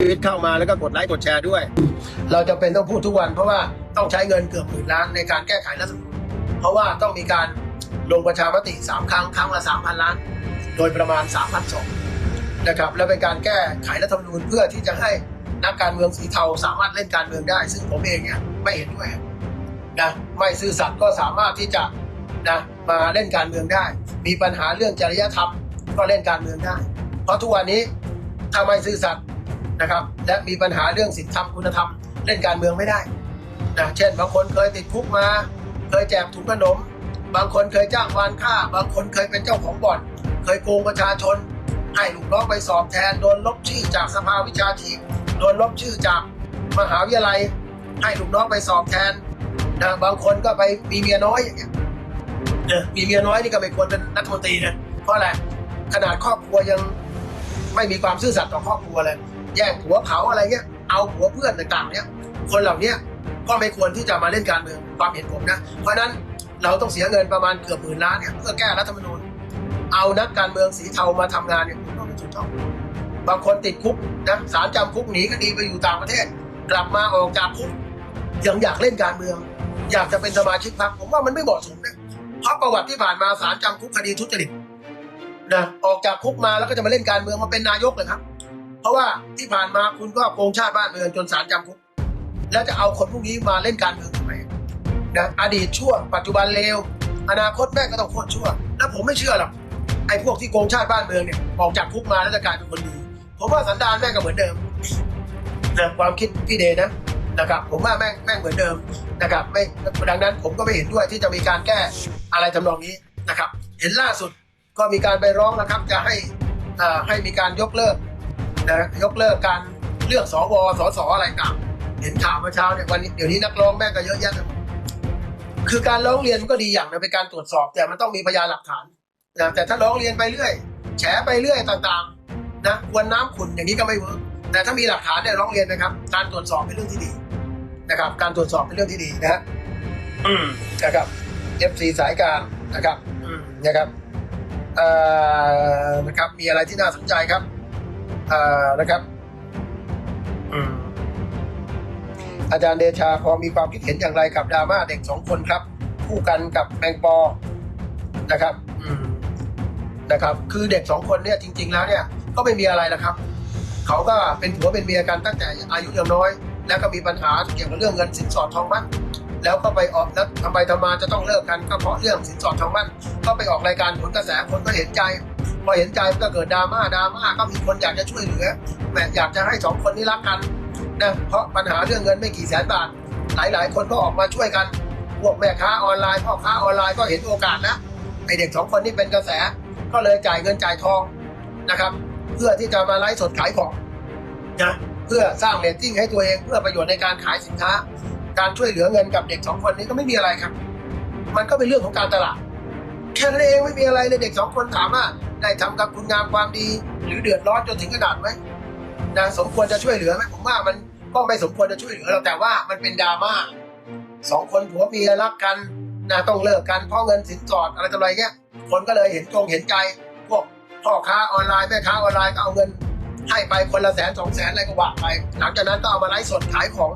ชีวิตเข้ามาแล้วก็กดไลค์กดแชร์ด้วย เราจะเป็นต้องพูดทุกวันเพราะว่าต้องใช้เงินเกือบหมื่นล้านในการแก้ไขรัฐธรรมนูญเพราะว่าต้องมีการลงประชามติสามครั้งครั้งละสามพันล้าน โดยประมาณสามพันสองนะครับและเป็นการแก้ไขรัฐธรรมนูญเพื่อที่จะให้นักการเมืองสีเทาสามารถเล่นการเมืองได้ ซึ่งผมเองเนี่ยไม่เห็นด้วยนะไม่ซื่อสัตย์ก็สามารถที่จะนะมาเล่นการเมืองได้ มีปัญหาเรื่องจริยธรรมก็เล่นการเมืองได้ เพราะทุกวันนี้ถ้าไม่ซื่อสัตย์ นะครับ และมีปัญหาเรื่องศีลธรรมคุณธรรมเล่นการเมืองไม่ได้นะเช่น บางคนเคยติดคุกมา เคยแจกถุงขนม บางคนเคยจ้างวานฆ่า บางคนเคยเป็นเจ้าของบ่อน เคยโกงประชาชน ให้ลูกน้องไปสอบแทน โดนลบชื่อจากสภาวิชาชีพ โดนลบชื่อจากมหาวิทยาลัย ให้ลูกน้องไปสอบแทนนะบางคนก็ไปมีเมียน้อยอย่างเงี้ยเออมีเมียน้อยนี่ก็ไม่ควรเป็นรัฐมนตรีนะเพราะอะไรขนาดครอบครัวยังไม่มีความซื่อสัตย์ต่อครอบครัวเลย แย่งผัวเขาอะไรเงี้ยเอาผัวเพื่อนต่างๆเนี้ยคนเหล่านี้ก็ไม่ควรที่จะมาเล่นการเมืองความเห็นผมนะ เพราะนั้นเราต้องเสียเงินประมาณเกือบหมื่นล้านเนี่ยเพื่อแก้รัฐธรรมนูญ เอานักการเมืองสีเทามาทำงานเนี่ยผมว่าไม่ถูกต้องบางคนติดคุกนะสารจำคุกหนีคดีไปอยู่ต่างประเทศ กลับมาออกจากคุกยังอยากเล่นการเมือง อยากจะเป็นสมาชิกพรรคผมว่ามันไม่เหมาะสมนะเพราะประวัติที่ผ่านมาสารจำคุกคดีทุจริตนะออกจากคุกมาแล้วก็จะมาเล่นการเมืองมาเป็นนายกเลยครับ เพราะว่าที่ผ่านมาคุณก็โกงชาติบ้านเมืองจนสารจำคุกแล้วจะเอาคนพวกนี้มาเล่นการเมืองทำไมนะอดีตชั่ว ปัจจุบันเลวอนาคตแม่งก็ต้องโคตรชั่ว แล้วผมไม่เชื่อหรอกไอ้พวกที่โกงชาติบ้านเมืองเนี่ยออกจากคุกมาแล้วจะกลายเป็นคนดี ผมว่าสันดานแม่งก็เหมือนเดิมนะความคิดพี่เดชนะนะครับผมว่าแม่งแม่งเหมือนเดิมนะครับไม่ดังนั้นผมก็ไม่เห็นด้วยที่จะมีการแก้อะไรทำนองนี้นะครับ เห็นล่าสุดก็มีการไปร้องนะครับ จะให้ให้มีการยกเลิก นะยกเลิกการเลือกสวสสอะไรต่างเห็นข่าวเมื่อเช้าเนี่ยวันนี้เดี๋ยวนี้นักร้องแม่งก็เยอะแยะไปหมดคือการร้องเรียนมันก็ดีอย่างนะเป็นการตรวจสอบ แต่มันต้องมีพยานหลักฐานนะแต่ถ้าร้องเรียนไปเรื่อย แฉไปเรื่อยต่างๆนะควนน้ำขุนอย่างนี้ก็ไม่เวิร์กแต่ถ้ามีหลักฐานเนี่ยร้องเรียนนะครับ การตรวจสอบเป็นเรื่องที่ดีนะครับ การตรวจสอบเป็นเรื่องที่ดีนะฮะอืมนะครับ FC สายกลารนะครับ อืมนะครับเอ่อนะครับมีอะไรที่น่าสนใจครับเอ่อ นะครับอาจารย์เดชาพอมีความคิดเห็นอย่างไรกับดราม่าเด็กสองคนครับ คู่กันกับแมงปอนะครับนะครับ คือเด็กสองคนเนี่ยจริง ๆ แล้วเนี่ยก็ไม่มีอะไรนะครับ เขาก็เป็นผัวเป็นเมียกันตั้งแต่อายุยังน้อย แล้วก็มีปัญหาเกี่ยวกับเรื่องเงินสินสอดทองมั่นแล้วก็ไปออกแล้วทำไปทำมาจะต้องเลิกกันก็เพราะเรื่องสินสอดทองมั่นก็ไปออกรายการผลกระแสคนก็เห็นใจ พอเห็นใจมันก็เกิดดราม่าดราม่าก็มีคนอยากจะช่วยเหลือแหมอยากจะให้สองคนนี้รักกันนะเพราะปัญหาเรื่องเงินไม่กี่แสนบาท หลาย ๆ คนก็ออกมาช่วยกันพวกแม่ค้าออนไลน์พ่อค้าออนไลน์ก็เห็นโอกาสนะไอเด็กสองคนนี้เป็นกระแส ก็เลยจ่ายเงินจ่ายทองนะครับ เพื่อที่จะมาไลฟ์สดขายของนะเพื่อสร้างเรตติ้งให้ตัวเองเพื่อประโยชน์ในการขายสินค้า การช่วยเหลือเงินกับเด็กสองคนนี้ก็ไม่มีอะไรครับ มันก็เป็นเรื่องของการตลาด แค่นั้นเองไม่มีอะไรเลยเด็กสองคนถามว่าได้ทำกับคุณงามความดี หรือเดือดร้อนจนถึงขนาดไหมนะสมควรจะช่วยเหลือไหมผมว่ามันก็ไม่สมควรจะช่วยเหลือเราแต่ว่ามันเป็นดราม่าสองคนผัวเมียรักกันนะต้องเลิกกันเพราะเงินสินสอดอะไรต่ออะไรเงี้ย คนก็เลยเห็นจงเห็นใจพวกพ่อค้าออนไลน์แม่ค้าออนไลน์ก็เอาเงิน ให้ไปคนละแสนสองแสนอะไรก็ว่าไป หลังจากนั้นก็เอามาไลฟ์สดขายของ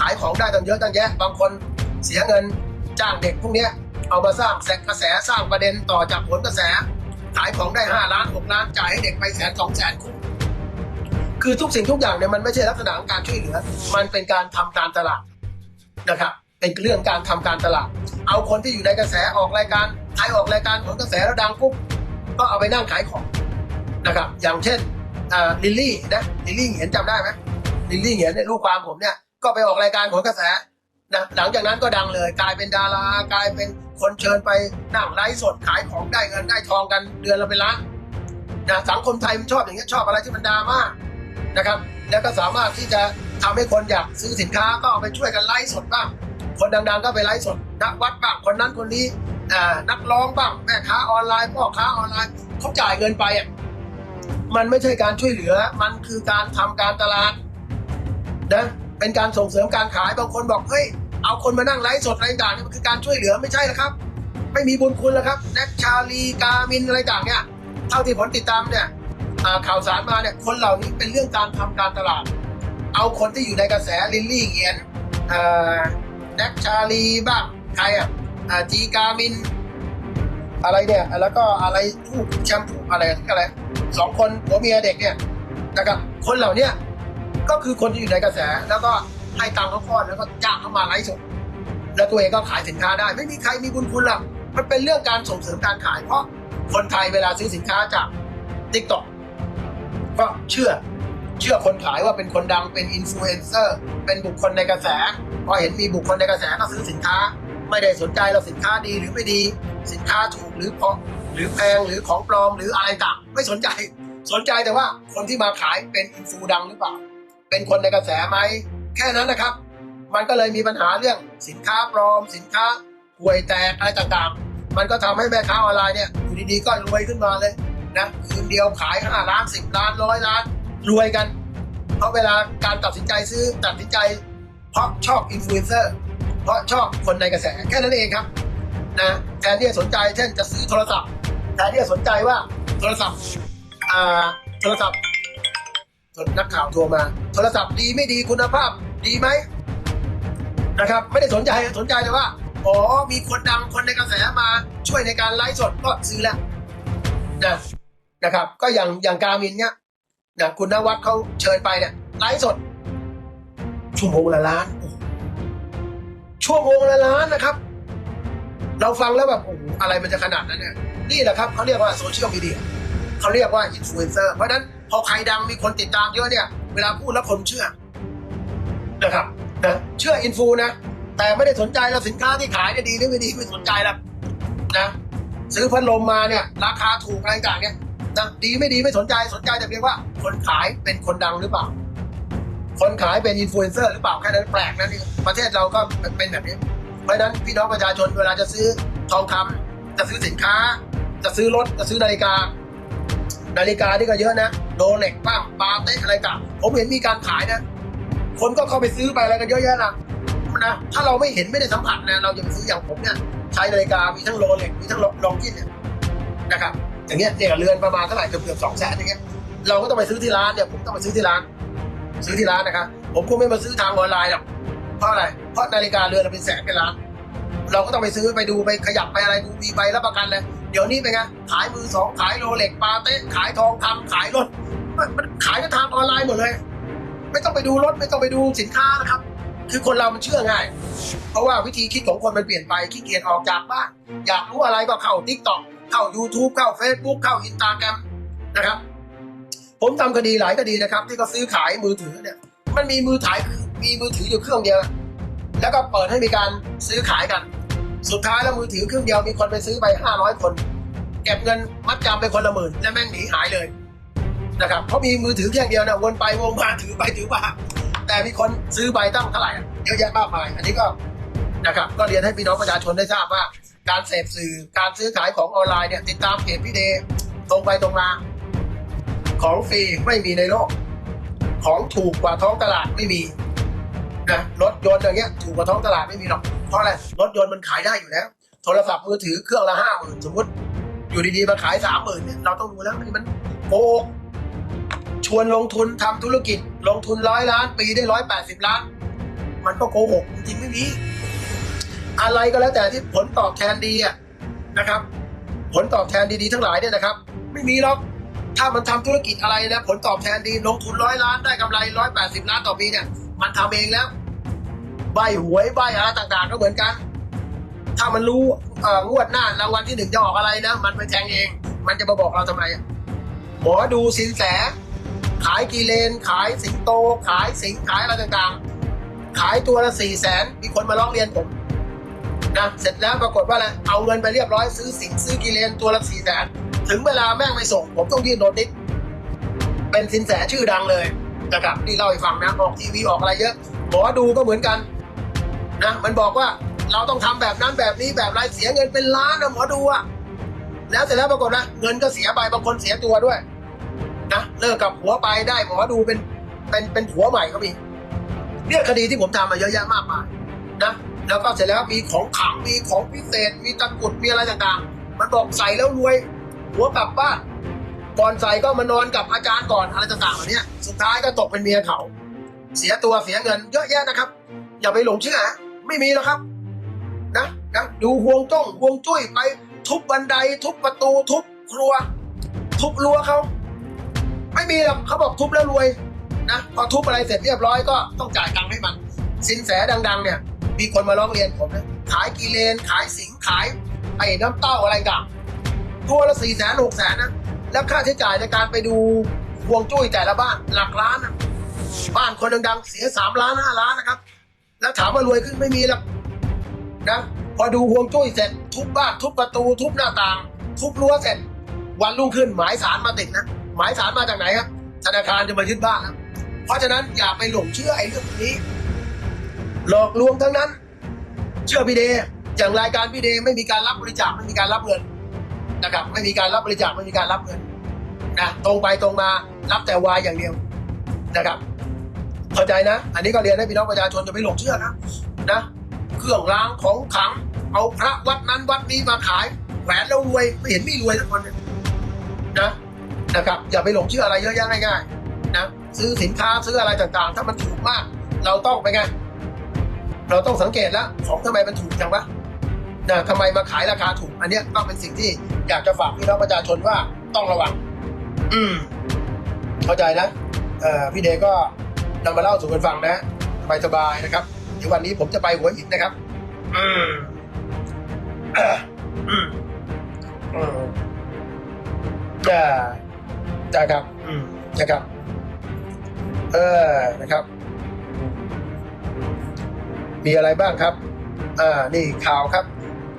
ขายของได้ตั้งเยอะตั้งแยะบางคนเสียเงินจ้างเด็กพวกเนี้ย เอามาสร้างแสกระแสสร้างประเด็นต่อจากผลกระแส ขายของได้ห้าล้านหกล้านจ่ายให้เด็กไปแสนสองแสนคุ้มคือทุกสิ่งทุกอย่างเนี่ยมันไม่ใช่ลักษณะของการช่วยเหลือ มันเป็นการทำการตลาดนะครับ เป็นเรื่องการทำการตลาด เอาคนที่อยู่ในกระแสออกรายการใครออกรายการผลกระแสแล้วดังปุ๊บก็เอาไปนั่งขายของนะครับ อย่างเช่นลิลลี่นะลิลลี่เห็นจำได้ไหมลิลลี่เห็นในยลูกความผมเนี่ยก็ไปออกรายการผลกระแสนะหลังจากนั้นก็ดังเลย กลายเป็นดารากลายเป็น คนเชิญไปนั่งไลฟ์สดขายของได้เงินได้ทองกันเดือนละเป็นล้านนะสังคมไทยมันชอบอย่างเงี้ยชอบอะไรที่มันดราม่านะครับ แล้วก็สามารถที่จะทำให้คนอยากซื้อสินค้าก็ไปช่วยกันไลฟ์สดบ้าง คนดังๆก็ไปไลฟ์สดนักวัดบ้างคนนั้นคนนี้นักร้องบ้างแม่ค้าออนไลน์พ่อค้าออนไลน์เขาจ่ายเงินไปอะมันไม่ใช่การช่วยเหลือ มันคือการทำการตลาดนะเป็นการส่งเสริมการขายบางคนบอกเฮ้ย เอาคนมานั่งไลฟ์สดอะไรต่างเนี่ยมันคือการช่วยเหลือไม่ใช่นะครับ ไม่มีบุญคุณแล้วครับแน็กชาลีกามินอะไรต่างเนี่ยเท่าที่ผลติดตามเนี่ยข่าวสารมาเนี่ยคนเหล่านี้เป็นเรื่องการทำการตลาด เอาคนที่อยู่ในกระแสลิลลี่เหงียนแน็กชาลีบ้างใครอะจีกามิน อะไรเนี่ย แล้วก็อะไรทูกแชมพูอะไรอะไรสองคนผัวเมียเด็กเนี่ยนะครับคนเหล่านี้ก็คือคนที่อยู่ในกระแสแล้วก็ ให้ตังค์เขาก้อนแล้วก็จ้างเขามาไลฟ์สดแล้วตัวเองก็ขายสินค้าได้ ไม่มีใครมีบุญคุณหรอกมันเป็นเรื่องการส่งเสริมการขาย เพราะคนไทยเวลาซื้อสินค้าจากทิกตอกก็เชื่อเชื่อคนขายว่าเป็นคนดังเป็นอินฟลูเอนเซอร์เป็นบุคคลในกระแส พอเห็นมีบุคคลในกระแสก็ซื้อสินค้า ไม่ได้สนใจเราสินค้าดีหรือไม่ดี สินค้าถูกหรือเพราะหรือแพงหรือของปลอมหรืออะไรต่างไม่สนใจสนใจแต่ว่าคนที่มาขายเป็นอินฟูดังหรือเปล่า เป็นคนในกระแสไหม แค่นั้นนะครับ มันก็เลยมีปัญหาเรื่องสินค้าปลอม สินค้าห่วยแตกอะไรต่างๆ มันก็ทำให้แม่ค้าออนไลน์เนี่ยอยู่ดีๆก็รวยขึ้นมาเลยนะคืนเดียวขาย5ล้าน10ล้านร้อยล้านรวยกันเพราะเวลาการตัดสินใจซื้อตัดสินใจ เพราะชอบอินฟลูเอนเซอร์เพราะชอบคนในกระแสแค่นั้นเองครับนะแทนที่จะสนใจเช่นจะซื้อโทรศัพท์แทนที่จะสนใจว่าโทรศัพท์อ่าโทรศัพท์นักข่าวโทรมา โทรศัพท์ดีไม่ดีคุณภาพ ดีไหมนะครับ ไม่ได้สนใจสนใจแต่ว่าอ๋อมีคนดังคนในกระแสมาช่วยในการไลฟ์สดก็ซื้อแล้วนะนะครับ ก็อย่างอย่างการมินเนี่ยนะคุณนวัดเขาเชิญไปเนี่ยไลฟ์สดชั่วโมงละล้านชั่วโมงละล้านนะครับ เราฟังแล้วแบบโอ้โหอะไรมันจะขนาดนั้นเนี่ยนี่แหละครับเขาเรียกว่าโซเชียลมีเดียเขาเรียกว่าอินฟลูเอนเซอร์เพราะฉะนั้นพอใครดังมีคนติดตามเยอะเนี่ย เวลาพูดแล้วคนเชื่อ นะครับนะเชื่ออินฟูนะ แต่ไม่ได้สนใจแล้วสินค้าที่ขายเนี่ยดีหรือไม่ดีไม่สนใจแล้วนะซื้อพัดลมมาเนี่ย ราคาถูกอะไรต่างเนี่ยนะดีไม่ดีไม่สนใจสนใจแต่เพียงว่า คนขายเป็นคนดังหรือเปล่า คนขายเป็นอินฟลูเอนเซอร์หรือเปล่าแค่นั้นแปลกนะนี่ประเทศเราก็เป็นแบบนี้ เพราะฉะนั้นพี่น้องประชาชนเวลาจะซื้อทองคำจะซื้อสินค้า จะซื้อรถจะซื้อนาฬิกา นาฬิกาที่ก็เยอะนะโดเล็กบ้างปาเต้อะไรต่างผมเห็นมีการขายนะ คนก็เข้าไปซื้อไปอะไรกันเยอะแยะนะนะถ้าเราไม่เห็นไม่ได้สัมผัสนะเราจะไปซื้ออย่างผมเนี่ยใช้นาฬิกามีทั้งโรเล็กมีทั้งลองกินเนี่ยนะครับอย่างเงี้ยเนี่ยเรือนประมาณเท่าไหร่เกือบเกือบสองแสนอย่างเงี้ยเราก็ต้องไปซื้อที่ร้านเนี่ยผมต้องไปซื้อที่ร้าน ซื้อที่ร้านนะครับผมคงไม่มาซื้อทางออนไลน์หรอกเพราะอะไรเพราะนาฬิกาเรือนเป็นแสนเป็นล้านเราก็ต้องไปซื้อไปดูไปขยับไปอะไรดูมีใบรับประกันเลยเดี๋ยวนี้เป็นไงขายมือสองขายโรเล็กปาเต้ขายทองคำขายรถมันมันขายกันทางออนไลน์หมดเลย ไม่ต้องไปดูรถไม่ต้องไปดูสินค้านะครับ คือคนเรามันเชื่อง่าย เพราะว่าวิธีคิดของคนมันเปลี่ยนไปขี้เกียจออกจากบ้านอยากรู้อะไรก็เข้าทิกตอกเข้า YouTube เข้า Facebook เข้าอินตาแกรมนะครับ ผมทำคดีหลายคดีนะครับ ที่เขาซื้อขายมือถือเนี่ย มันมีมือถ่ายมีมือถืออยู่เครื่องเดียว แล้วก็เปิดให้มีการซื้อขายกัน สุดท้ายแล้วมือถือเครื่องเดียวมีคนไปซื้อไปห้าร้อยคน เก็บเงินมัดจำไปคนละหมื่นแล้วแม่งหนีหายเลย นะครับเพราะมีมือถือเครื่องเดียวนะวนไปวนมาถือไปถือมาแต่มีคนซื้อไปตั้งเท่าไหร่อเยอะแยะมากมาย อันนี้ก็นะครับก็เรียนให้พี่น้องประชาชนได้ทราบว่า การเสพสื่อการซื้อขายของออนไลน์เนี่ยติดตามเพจพี่เดย์ตรงไปตรงมา ของฟรีไม่มีในโลก ของถูกกว่าท้องตลาดไม่มีนะรถยนต์อย่างเงี้ยถูกกว่าท้องตลาดไม่มีหรอกเพราะอะไรรถยนต์มันขายได้อยู่แล้วโทรศัพท์มือถือเครื่องละห้าหมื่นสมมติอยู่ดีๆมาขายสามหมื่นเนี่ยเราต้องดูแล้วมันมันโกง ชวนลงทุนทำธุรกิจ ลงทุนร้อยล้าน ปีได้ร้อยแปดสิบล้าน มันก็โกหกจริงไม่มีอะไรก็แล้วแต่ที่ผลตอบแทนดีนะครับ ผลตอบแทนดีๆทั้งหลายเนี่ยนะครับ ไม่มีหรอกถ้ามันทำธุรกิจอะไรนะผลตอบแทนดีลงทุนร้อยล้านได้กำไรร้อยแปดสิบล้านต่อปีเนี่ย มันทำเองแล้ว ใบหวยใบอะไรต่างๆก็เหมือนกัน ถ้ามันรู้เอองวดหน้ารางวัลที่หนึ่งจะออกอะไรนะ มันไปแทงเอง มันจะมาบอกเราทำไมอะหมอดูสินแส ขายกีเลน ขายสิงโต ขายสิงขายอะไรต่างๆ ขายตัวละสี่แสนมีคนมาร้องเรียนผมนะเสร็จแล้วปรากฏว่าอะไรเอาเงินไปเรียบร้อยซื้อสิงซื้อกีเลนตัวละสี่แสนถึงเวลาแม่งไม่ส่ง ผมต้องยื่นโนติสเป็นสินแสชื่อดังเลยนะครับนี่เล่าให้ฟังนะออกทีวีออกอะไรเยอะหมอดูก็เหมือนกันนะมันบอกว่าเราต้องทำแบบนั้นแบบนี้แบบไรเสียเงินเป็นล้านนะหมอดูอะแล้วเสร็จแล้วปรากฏนะเงินก็เสียไปบางคนเสียตัวด้วย นะเลิกกับผัวไปได้หมอดูเป็นเป็นเป็นผัวใหม่ก็มีเนี่ยคดีที่ผมทำมาเยอะแยะมากมายนะแล้วก็เสร็จแล้วมีของขังมีของพิเศษ มีตะกุดมีอะไรต่างๆ มันบอกใส่แล้วรวยหัวกลับบ้านก่อนใส่ก็มานอนกับอาจารย์ก่อนอะไรต่างๆเหล่านี้สุดท้ายก็ตกเป็นเมียเขาเสียตัวเสียเงินเยอะแยะนะครับ อย่าไปหลงเชื่อไม่มีแล้วครับนะนะดูห่วงจ้องห่วงจุ้ยไปทุบบันได ทุบประตู ทุบครัว ทุบรั้วเขา ไม่มีหรอกเขาบอกทุบแล้วรวยนะพอทุบอะไรเสร็จเรียบร้อยก็ต้องจ่ายตังค์ให้มัน สินแสดัง ๆ เนี่ย มีคนมาร้องเรียนผมนะขายกีเลนขายสิงขายไอ้น้ำเต้าอะไรต่างตัวละสี่แสนหกแสนนะแล้วค่าใช้จ่ายในการไปดูห่วงจุ้ยแต่ละบ้านหลักล้านนะบ้านคนดังๆเสียสามล้านห้าล้านนะครับ แล้วถามว่ารวยขึ้นไม่มีหรอกนะพอดูห่วงจุ้ยเสร็จทุบบ้านทุบประตู ทุบหน้าต่าง ทุบรั้วเสร็จ วันรุ่งขึ้นหมายสารมาติดนะ หมายสารมาจากไหนครับ ธนาคารจะมายึดบ้านนะเพราะฉะนั้นอย่าไปหลงเชื่อไอ้เรื่องพวกนี้ หลอกลวงทั้งนั้น เชื่อพี่เดย์อย่างรายการพี่เดย์ไม่มีการรับบริจาคไม่มีการรับเงินนะครับ ไม่มีการรับบริจาคไม่มีการรับเงินนะตรงไปตรงมารับแต่วายอย่างเดียวนะครับเข้าใจนะ อันนี้ก็เรียนให้พี่น้องประชาชนจะไม่หลงเชื่อนะนะ เครื่องรางของขลังเอาพระวัดนั้นวัดนี้มาขายแหวนแล้วรวยไม่เห็นมีรวยสักคนเลยนะ นะครับอย่าไปหลงเชื่ออะไรเยอะแยะง่ายๆนะซื้อสินค้าซื้ออะไรต่างๆ ถ้ามันถูกมาก เราต้องไปไงเราต้องสังเกตแล้วของทำไมมันถูกจังวะนะทำไมมาขายราคาถูก อันเนี้ยก็เป็นสิ่งที่อยากจะฝากพี่น้องประชาชนว่าต้องระวัง อืม เข้าใจนะเอ่อพี่เดก็นำมาเล่าสู่กันฟังนะสบายๆนะครับเดี๋ยววันนี้ผมจะไปหัวหินนะครับ อืมอ่ออืมอืม จะจะครับอืมนะครับ เออนะครับ มีอะไรบ้างครับ อ่า นี่ข่าวครับ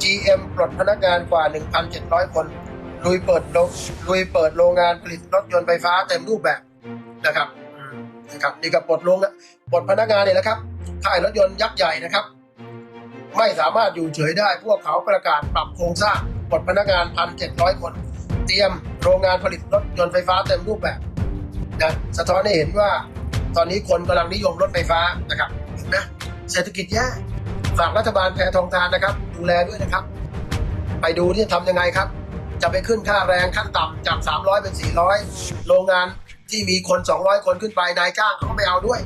GM ปลดพนักงานกว่า 1,700 คน ลุยเปิดโรงลุยเปิดโรงงานผลิตรถยนต์ไฟฟ้าเต็มรูปแบบนะครับอืมนะครับ นี่ก็ปลดลงนะปลดพนักงานเนี่ยนะครับค่ายรถยนต์ยักษ์ใหญ่นะครับ ไม่สามารถอยู่เฉยได้ พวกเขาประกาศปรับโครงสร้างปลดพนักงาน 1,700 คน เตรียมโรงงานผลิตรถยนต์ไฟฟ้าเต็มรูปแบบนะสะท้อนให้เห็นว่าตอนนี้คนกำลังนิยมรถไฟฟ้านะครับเห็นไหมเศรษฐกิจแย่ฝากรัฐบาลแพทองทานนะครับ ดูแลด้วยนะครับ ไปดูที่จะทำยังไงครับ จะไปขึ้นค่าแรงขั้นต่ำจาก 300 เป็น 400 โรงงานที่มีคน 200 คนขึ้นไปนายจ้างเขาก็ไม่เอาด้วย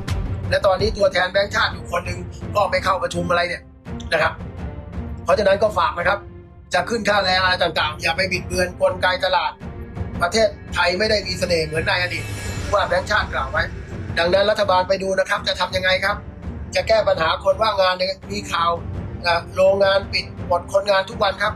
และตอนนี้ตัวแทนแบงค์ชาติอยู่คนหนึ่งก็ไม่เข้าประชุมอะไรเนี่ยนะครับ เพราะฉะนั้นก็ฝากนะครับ จะขึ้นค่าแรงอะไรต่างๆ อย่าไปบิดเบือนกลไกตลาด ประเทศไทยไม่ได้มีเสน่ห์เหมือนในอดีตว่าแบงค์ชาติกล่าวไว้ ดังนั้นรัฐบาลไปดูนะครับ จะทำยังไงครับ จะแก้ปัญหาคนว่างงานมีข่าวโรงงานปิดหมดคนงานทุกวันครับ